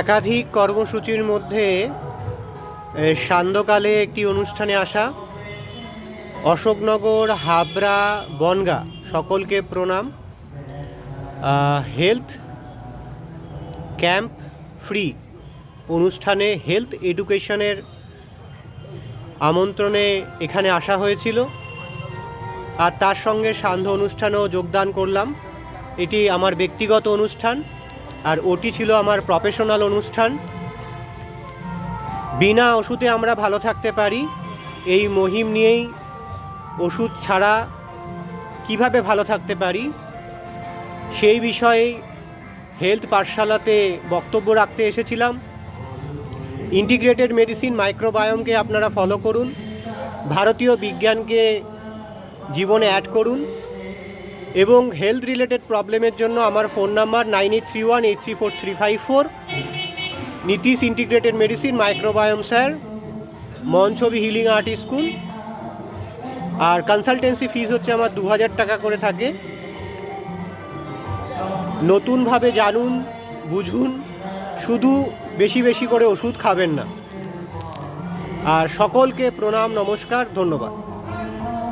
একাধিক কর্মসূচির মধ্যে সান্ধ্যকালে একটি অনুষ্ঠানে আসা অশোকনগর, হাবড়া, বনগা সকলকে প্রণাম। হেলথ ক্যাম্প ফ্রি অনুষ্ঠানে হেলথ এডুকেশনের আমন্ত্রণে এখানে আসা হয়েছিল। আর তার সঙ্গে সান্ধ্য অনুষ্ঠানেও যোগদান করলাম। এটি আমার ব্যক্তিগত অনুষ্ঠান। আর ওটি ছিল আমার প্রফেশনাল অনুষ্ঠান। বিনা ওষুধে আমরা ভালো থাকতে পারি। এই মহিম নিয়েই ওষুধ ছাড়া কীভাবে ভালো থাকতে পারি? সেই বিষয়ে হেলথ পাঠশালাতে বক্তব্য রাখতে এসেছিলাম। ইন্টিগ্রেটেড মেডিসিন মাইক্রোবায়োমকে আপনারা ফলো করুন। ভারতীয় বিজ্ঞানকে জীবনে অ্যাড করুন। এবং হেলথ রিলেটেড প্রবলেমের জন্য আমার phone number nine eight three one eight three four three five four Nitish integrated medicine microbiome sir মঞ্চবি healing art school আর কনসালটেন্সি ফিস হচ্ছে আমার দু হাজার টাকা করে থাকে। নতুনভাবে জানুন, বুঝুন, শুধু বেশি বেশি করে ওষুধ খাবেন না। আর সকলকে প্রণাম, নমস্কার, ধন্যবাদ।